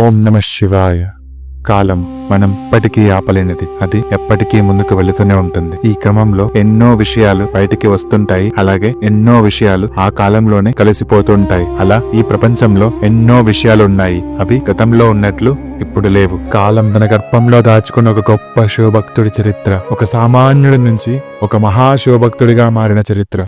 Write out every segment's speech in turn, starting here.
ओम नमः शिवाय కాలం మనం ఎప్పటికీ ఆపలేనిది. అది ఎప్పటికీ ముందుకు వెళుతూనే ఉంటుంది. ఈ క్రమంలో ఎన్నో విషయాలు బయటికి వస్తుంటాయి. అలాగే ఎన్నో విషయాలు ఆ కాలంలోనే కలిసిపోతుంటాయి. అలా ఈ ప్రపంచంలో ఎన్నో విషయాలు ఉన్నాయి అవి గతంలో ఉన్నట్లు ఇప్పుడు లేవు. కాలం తన గర్భంలో దాచుకున్న ఒక గొప్ప శివభక్తుడి చరిత్ర. ఒక సామాన్యుడి నుంచి ఒక మహాశివభక్తుడిగా మారిన చరిత్ర.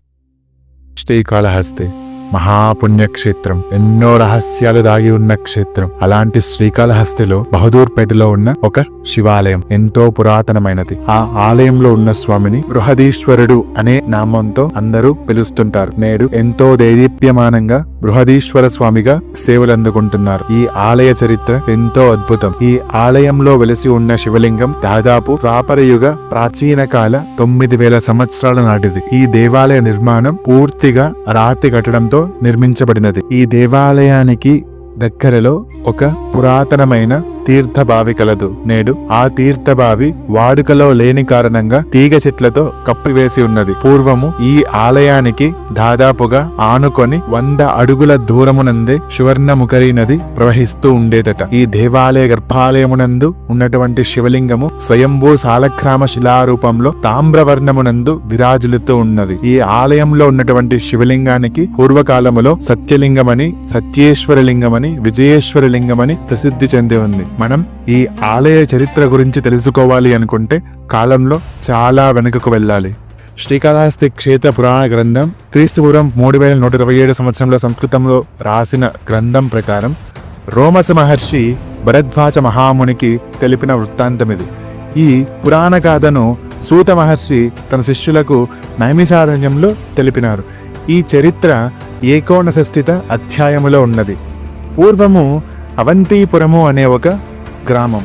శ్రీకాళహస్తి మహాపుణ్యక్షేత్రం. ఎన్నో రహస్యాలు దాగి ఉన్న క్షేత్రం. అలాంటి శ్రీకాళహస్తిలో బహదూర్పేటలో ఉన్న ఒక శివాలయం ఎంతో పురాతనమైనది. ఆ ఆలయంలో ఉన్న స్వామిని బృహదీశ్వరుడు అనే నామంతో అందరూ పిలుస్తుంటారు. నేడు ఎంతో దేదీప్యమానంగా బృహదీశ్వర స్వామిగా సేవలు అందుకుంటున్నారు ఈ ఆలయ చరిత్ర ఎంతో అద్భుతం. ఈ ఆలయంలో వెలిసి ఉన్న శివలింగం దాదాపు యుగ ప్రాచీన కాల తొమ్మిది వేల సంవత్సరాల నాటిది. ఈ దేవాలయ నిర్మాణం పూర్తిగా రాతి కట్టడంతో నిర్మించబడినది. ఈ దేవాలయానికి దగ్గరలో ఒక పురాతనమైన తీర్థబావి కలదు. నేడు ఆ తీర్థబావి వాడుకలో లేని కారణంగా తీగ చెట్లతో కప్పివేసి ఉన్నది. పూర్వము ఈ ఆలయానికి దాదాపుగా ఆనుకొని వంద అడుగుల దూరమునందే సువర్ణముఖరి నది ప్రవహిస్తూ ఉండేదట. ఈ దేవాలయ గర్భాలయమునందు ఉన్నటువంటి శివలింగము స్వయంభూ సాలగ్రామ శిలారూపంలో తామ్రవర్ణమునందు విరాజులుతూ ఉన్నది. ఈ ఆలయంలో ఉన్నటువంటి శివలింగానికి పూర్వకాలములో సత్యలింగమని సత్యేశ్వరలింగమని విజయేశ్వరలింగమని ప్రసిద్ధి చెంది ఉంది. మనం ఈ ఆలయ చరిత్ర గురించి తెలుసుకోవాలి అనుకుంటే కాలంలో చాలా వెనుకకు వెళ్ళాలి. శ్రీకాళహస్తి క్షేత్ర పురాణ గ్రంథం క్రీస్తుపూర్వం మూడు వేల నూట ఇరవై ఏడు సంవత్సరంలో సంస్కృతంలో రాసిన గ్రంథం ప్రకారం రోమస మహర్షి భరద్వాజ మహామునికి తెలిపిన వృత్తాంతం ఇది ఈ పురాణ గాథను సూత మహర్షి తన శిష్యులకు నైమిషారణ్యంలో తెలిపినారు. ఈ చరిత్ర ఏకోనషష్ఠిత అధ్యాయములో ఉన్నది. పూర్వము అవంతిపురము అనే ఒక గ్రామం.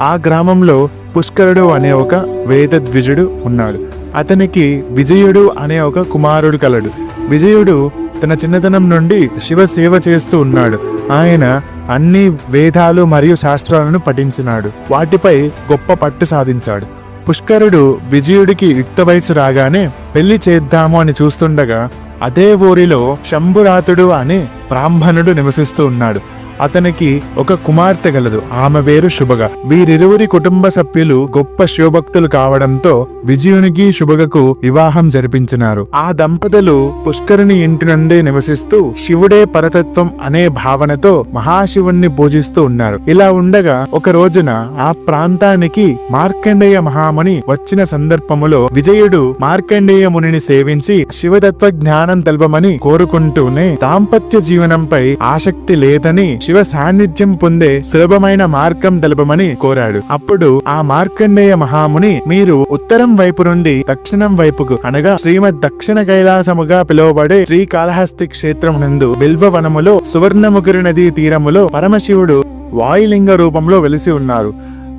ఆ గ్రామంలో పుష్కరుడు అనే ఒక వేదద్విజుడు ఉన్నాడు. అతనికి విజయుడు అనే ఒక కుమారుడు కలడు. విజయుడు తన చిన్నతనం నుండి శివ సేవ చేస్తూ ఉన్నాడు. ఆయన అన్ని వేదాలు మరియు శాస్త్రాలను పఠించినాడు. వాటిపై గొప్ప పట్టు సాధించాడు. పుష్కరుడు విజయుడికి యుక్త వయసు రాగానే పెళ్ళి చేద్దాము అని చూస్తుండగా అదే ఊరిలో శంభురాతుడు అనే బ్రాహ్మణుడు నివసిస్తూ ఉన్నాడు. అతనికి ఒక కుమార్తె గలదు. ఆమె పేరు శుభగ. వీరిరువురి కుటుంబ సభ్యులు గొప్ప శివభక్తులు కావడంతో విజయునికి శుభగకు వివాహం జరిపించినారు. ఆ దంపతులు పుష్కరుని ఇంటి నందే నివసిస్తూ శివుడే పరతత్వం అనే భావనతో మహాశివుణ్ణి పూజిస్తూ ఉన్నారు. ఇలా ఉండగా ఒక రోజున ఆ ప్రాంతానికి మార్కండేయ మహాముని వచ్చిన సందర్భములో విజయుడు మార్కండేయ మునిని సేవించి శివతత్వ జ్ఞానం తెలపమని కోరుకుంటూనే దాంపత్య జీవనంపై ఆసక్తి లేదని శివ సాన్నిధ్యం పొందే సులభమైన మార్గం తెలపమని కోరాడు. అప్పుడు ఆ మార్కండేయ మహాముని మీరు ఉత్తరం వైపు నుండి దక్షిణం వైపుకు అనగా శ్రీమద్ దక్షిణ కైలాసముగా పిలువబడే శ్రీకాళహస్తి క్షేత్రం నందు బిల్వవనములో సువర్ణముఖురి నదీ తీరములో పరమశివుడు వాయులింగ రూపంలో వెలిసి ఉన్నారు.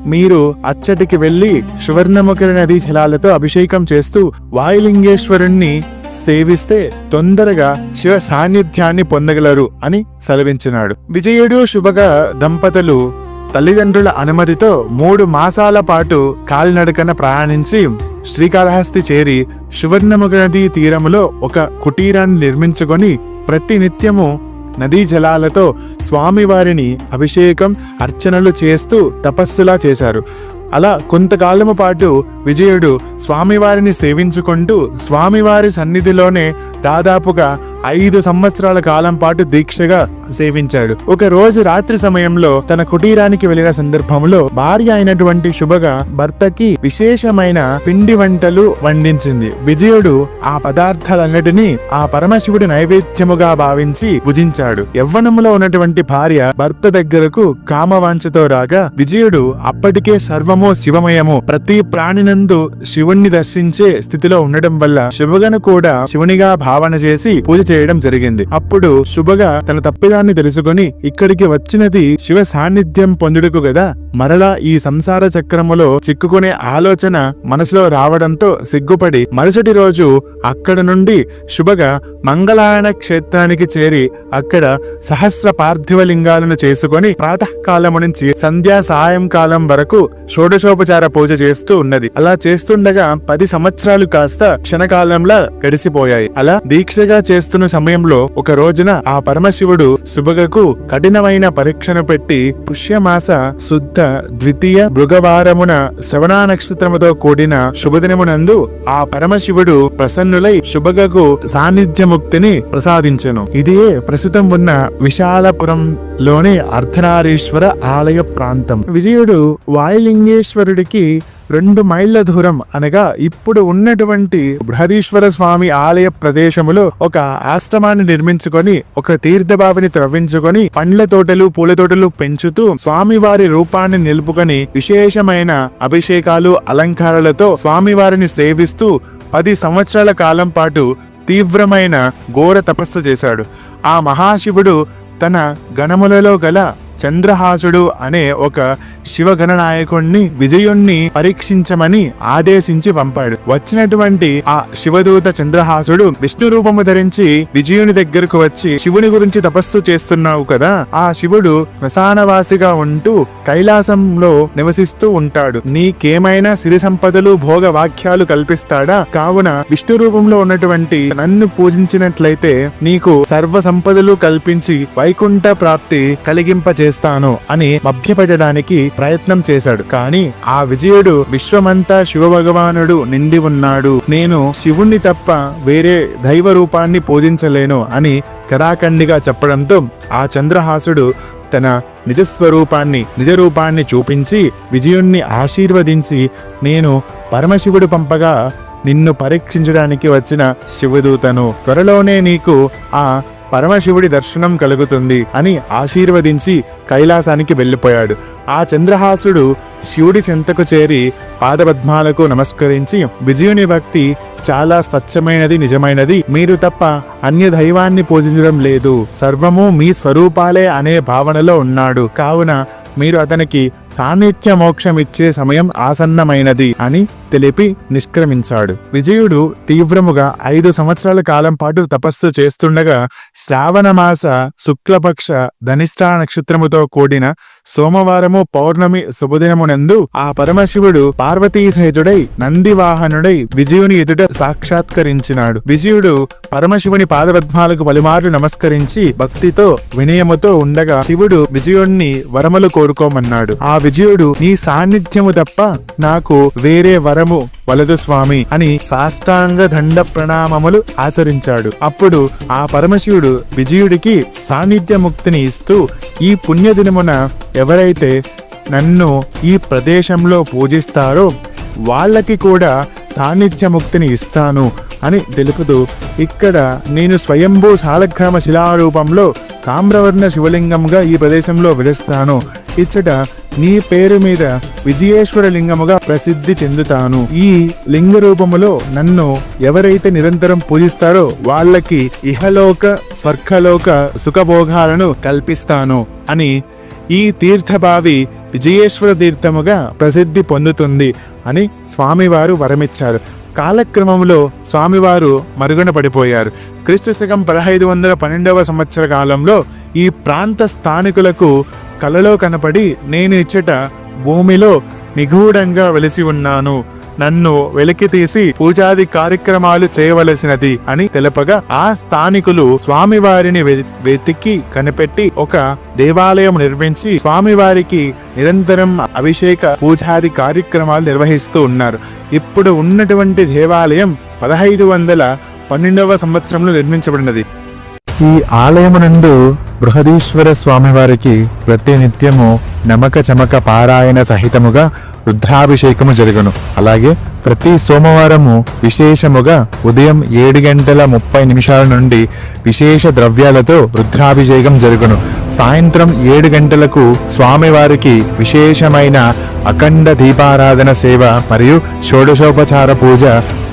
మీరు అచ్చటికి వెళ్ళి సువర్ణముఖరి నదీ జలాలతో అభిషేకం చేస్తూ వాయులింగేశ్వరుణ్ణి సేవిస్తే తొందరగా శివ సాన్నిధ్యాన్ని పొందగలరు అని సెలవించినాడు. విజయుడు శుభగా దంపతులు తల్లిదండ్రుల అనుమతితో మూడు మాసాల పాటు కాలినడకన ప్రయాణించి శ్రీకాళహస్తి చేరి సువర్ణముఖ నదీ తీరములో ఒక కుటీరాన్ని నిర్మించుకొని ప్రతి నిత్యము నదీ జలాలతో స్వామివారిని అభిషేకం అర్చనలు చేస్తూ తపస్సులా చేశారు. అలా కొంతకాలము పాటు విజయుడు స్వామివారిని సేవించుకుంటూ స్వామివారి సన్నిధిలోనే దాదాపుగా ఐదు సంవత్సరాల కాలం పాటు దీక్షగా సేవించాడు. ఒక రోజు రాత్రి సమయంలో తన కుటీరానికి వెళ్ళిన సందర్భంలో భార్య అయినటువంటి శుభగా భర్తకి విశేషమైన పిండి వంటలు వండించింది. విజయుడు ఆ పదార్థాలన్నిటినీ ఆ పరమశివుడి నైవేద్యముగా భావించి భుజించాడు. యవ్వనములో ఉన్నటువంటి భార్య భర్త దగ్గరకు కామవాంఛతో రాగా విజయుడు అప్పటికే సర్వము శివమయము ప్రతి ప్రాణినందు శివుణ్ణి దర్శించే స్థితిలో ఉండడం వల్ల శివగను కూడా శివునిగా భావ భావన చేసి పూజ చేయడం జరిగింది. అప్పుడు శుభగా తన తప్పిదాన్ని తెలుసుకొని ఇక్కడికి వచ్చినది శివ సాన్నిధ్యం పొందుడుకు గదా. మరలా ఈ సంసార చక్రములో చిక్కుకునే ఆలోచన మనసులో రావడంతో సిగ్గుపడి మరుసటి రోజు అక్కడ నుండి శుభగా మంగళాయన క్షేత్రానికి చేరి అక్కడ సహస్ర పార్థివ లింగాలను చేసుకొని ప్రాతకాలము నుంచి సంధ్యా సాయంకాలం వరకు షోడశోపచార పూజ చేస్తూ ఉన్నది. అలా చేస్తుండగా పది సంవత్సరాలు కాస్త క్షణకాలంలా గడిసిపోయాయి. అలా దీక్షగా చేస్తున్న సమయంలో ఒక రోజున ఆ పరమశివుడు శుభగకు కఠినమైన పరీక్షను పెట్టి పుష్యమాస శుద్ధ ద్వితీయ మృగవారమున శ్రవణ నక్షత్రముతో కూడిన శుభదినమునందు ఆ పరమశివుడు ప్రసన్నులై శుభగకు సాన్నిధ్యముక్తిని ప్రసాదించెను. ఇదే ప్రస్తుతం ఉన్న విశాలపురంలోని అర్ధనారీశ్వర ఆలయ ప్రాంతం. విజయుడు వాయులింగేశ్వరుడికి రెండు మైళ్ళ దూరం అనగా ఇప్పుడు ఉన్నటువంటి బృహదీశ్వర స్వామి ఆలయ ప్రదేశములో ఒక ఆశ్రమాన్ని నిర్మించుకొని ఒక తీర్థబావిని త్రవ్వించుకొని పండ్ల తోటలు పూల తోటలు పెంచుతూ స్వామివారి రూపాన్ని నిలుపుకొని విశేషమైన అభిషేకాలు అలంకారాలతో స్వామివారిని సేవిస్తూ పది సంవత్సరాల కాలం పాటు తీవ్రమైన ఘోర తపస్సు చేశాడు. ఆ మహాశివుడు తన గణములలో గల చంద్రహాసుడు అనే ఒక శివగణనాయకుణ్ణి విజయుణ్ణి పరీక్షించమని ఆదేశించి పంపాడు. వచ్చినటువంటి ఆ శివదూత చంద్రహాసుడు విష్ణు రూపము ధరించి విజయుని దగ్గరకు వచ్చి శివుని గురించి తపస్సు చేస్తున్నావు కదా ఆ శివుడు శ్మశానవాసిగా ఉంటూ కైలాసంలో నివసిస్తూ ఉంటాడు. నీకేమైనా సిరి సంపదలు భోగ వాక్యాలు కల్పిస్తాడా? కావున విష్ణు రూపంలో ఉన్నటువంటి నన్ను పూజించినట్లయితే నీకు సర్వ సంపదలు కల్పించి వైకుంఠ ప్రాప్తి చేస్తాను అని మభ్యపెట్టడానికి ప్రయత్నం చేశాడు. కానీ ఆ విజయుడు విశ్వమంతా శివ భగవానుడు నిండి ఉన్నాడు. నేను శివుణ్ణి తప్ప వేరే దైవ రూపాన్ని పూజించలేను అని కరాఖండిగా చెప్పడంతో ఆ చంద్రహాసుడు తన నిజస్వరూపాన్ని నిజరూపాన్ని చూపించి విజయుణ్ణి ఆశీర్వదించి నేను పరమశివుడు పంపగా నిన్ను పరీక్షించడానికి వచ్చిన శివదూతను. త్వరలోనే నీకు ఆ పరమశివుడి దర్శనం కలుగుతుంది అని ఆశీర్వదించి కైలాసానికి వెళ్ళిపోయాడు. ఆ చంద్రహాసుడు శివుడి చెంతకు చేరి పాదపద్మాలకు నమస్కరించి విజయుని భక్తి చాలా స్వచ్ఛమైనది నిజమైనది. మీరు తప్ప అన్య దైవాన్ని పూజించడం లేదు. సర్వము మీ స్వరూపాలే అనే భావనలో ఉన్నాడు. కావున మీరు అతనికి సాన్నిధ్య మోక్షం ఇచ్చే సమయం ఆసన్నమైనది అని తెలిపి నిష్క్రమించాడు. విజయుడు తీవ్రముగా ఐదు సంవత్సరాల కాలం పాటు తపస్సు చేస్తుండగా శ్రావణమాస శుక్లపక్ష ధనిష్ఠా నక్షత్రముతో కూడిన సోమవారము పౌర్ణమి శుభదినమునందు ఆ పరమశివుడు పార్వతీ సహితుడై నందివాహనుడై విజయుని ఎదుట సాక్షాత్కరించినాడు. విజయుడు పరమశివుని పాదపద్మాలకు పలుమార్లు నమస్కరించి భక్తితో వినయముతో ఉండగా శివుడు విజయుణ్ణి వరములు కోరుకోమన్నాడు. ఆ విజయుడు నీ సాన్నిధ్యము తప్ప నాకు వేరే వరము వలదు స్వామి అని సాష్టాంగ దండ ప్రణామములు ఆచరించాడు. అప్పుడు ఆ పరమశివుడు విజయుడికి సాన్నిధ్య ముక్తిని ఇస్తూ ఈ పుణ్యదినమున ఎవరైతే నన్ను ఈ ప్రదేశంలో పూజిస్తారో వాళ్ళకి కూడా సాన్నిధ్యముక్తిని ఇస్తాను అని తెలుపుతూ ఇక్కడ నేను స్వయంభూ శాలగ్రామ శిలారూపంలో తామ్రవర్ణ శివలింగంగా ఈ ప్రదేశంలో విలుస్తాను ఇచ్చట నీ పేరు మీద విజయేశ్వర లింగముగా ప్రసిద్ధి చెందుతాను. ఈ లింగ రూపములో నన్ను ఎవరైతే నిరంతరం పూజిస్తారో వాళ్ళకి ఇహలోక స్వర్గలోక సుఖభోగాలను కల్పిస్తాను అని ఈ తీర్థబావి విజయేశ్వర తీర్థముగా ప్రసిద్ధి పొందుతుంది అని స్వామివారు వరమిచ్చారు. కాలక్రమంలో స్వామివారు మరుగున పడిపోయారు. క్రీస్తు శకం పదహైదు వందల పన్నెండవ సంవత్సర కాలంలో ఈ ప్రాంత స్థానికులకు కలలో కనపడి నేను ఇచ్చట భూమిలో నిగూఢంగా వెలిసి ఉన్నాను. నన్ను వెలికి తీసి పూజాది కార్యక్రమాలు చేయవలసినది అని తెలపగా ఆ స్థానికులు స్వామివారిని వె- వెతికి కనిపెట్టి ఒక దేవాలయం నిర్మించి స్వామివారికి నిరంతరం అభిషేక పూజాది కార్యక్రమాలు నిర్వహిస్తూ ఉన్నారు. ఇప్పుడు ఉన్నటువంటి దేవాలయం పదహైదు వందల పన్నెండవ సంవత్సరంలో నిర్మించబడినది. ఈ ఆలయమునందు బృహదీశ్వర స్వామివారికి ప్రతినిత్యము నమక చమక పారాయణ సహితముగా రుద్రాభిషేకము జరుగును. అలాగే ప్రతి సోమవారము విశేషముగా ఉదయం ఏడు గంటల ముప్పై నిమిషాల నుండి విశేష ద్రవ్యాలతో రుద్రాభిషేకం జరుగును. సాయంత్రం ఏడు గంటలకు స్వామివారికి విశేషమైన అఖండ దీపారాధన సేవ మరియు షోడశోపచార పూజ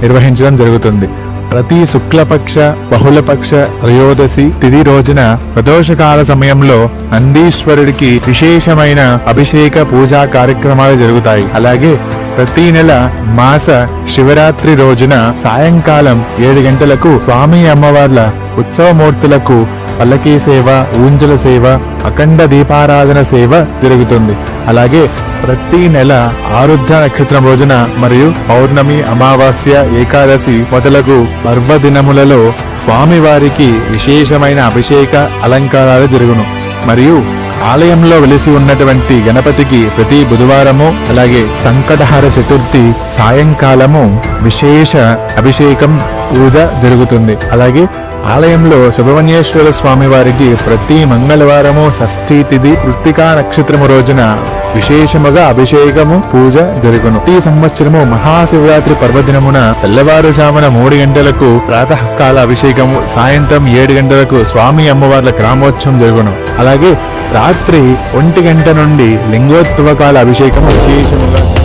నిర్వహించడం జరుగుతుంది. ప్రతి శుక్లపక్ష బహుళపక్ష త్రయోదశి తిథి రోజున ప్రదోషకాల సమయంలో నందీశ్వరుడికి విశేషమైన అభిషేక పూజా కార్యక్రమాలు జరుగుతాయి. అలాగే ప్రతి నెల మాస శివరాత్రి రోజున సాయంకాలం ఏడు గంటలకు స్వామి అమ్మవార్ల ఉత్సవమూర్తులకు పల్లకీ సేవ ఊంజల సేవ అఖండ దీపారాధన సేవ జరుగుతుంది. అలాగే ప్రతి నెల ఆరుద్ర నక్షత్రం రోజున మరియు పౌర్ణమి అమావాస్య ఏకాదశి మొదలగు పర్వదినములలో స్వామివారికి విశేషమైన అభిషేక అలంకారాలు జరుగును. మరియు ఆలయంలో వెలిసి ఉన్నటువంటి గణపతికి ప్రతి బుధవారము అలాగే సంకటహార చతుర్థి సాయంకాలము విశేష అభిషేకం పూజ జరుగుతుంది. అలాగే ఆలయంలో సుబ్రహ్మణ్యేశ్వర స్వామి వారికి ప్రతి మంగళవారము షష్ఠీ తిథి కృత్తికా నక్షత్రము రోజున విశేషముగా అభిషేకము పూజ జరుగును. ఈ సంవత్సరము మహాశివరాత్రి పర్వదినమున తెల్లవారుజామున మూడు గంటలకు ప్రాతకాల అభిషేకము సాయంత్రం ఏడు గంటలకు స్వామి అమ్మవార్ల గ్రామోత్సవం జరుగును. అలాగే రాత్రి ఒంటి గంట నుండి లింగోత్సవకాల అభిషేకము విశేషముగా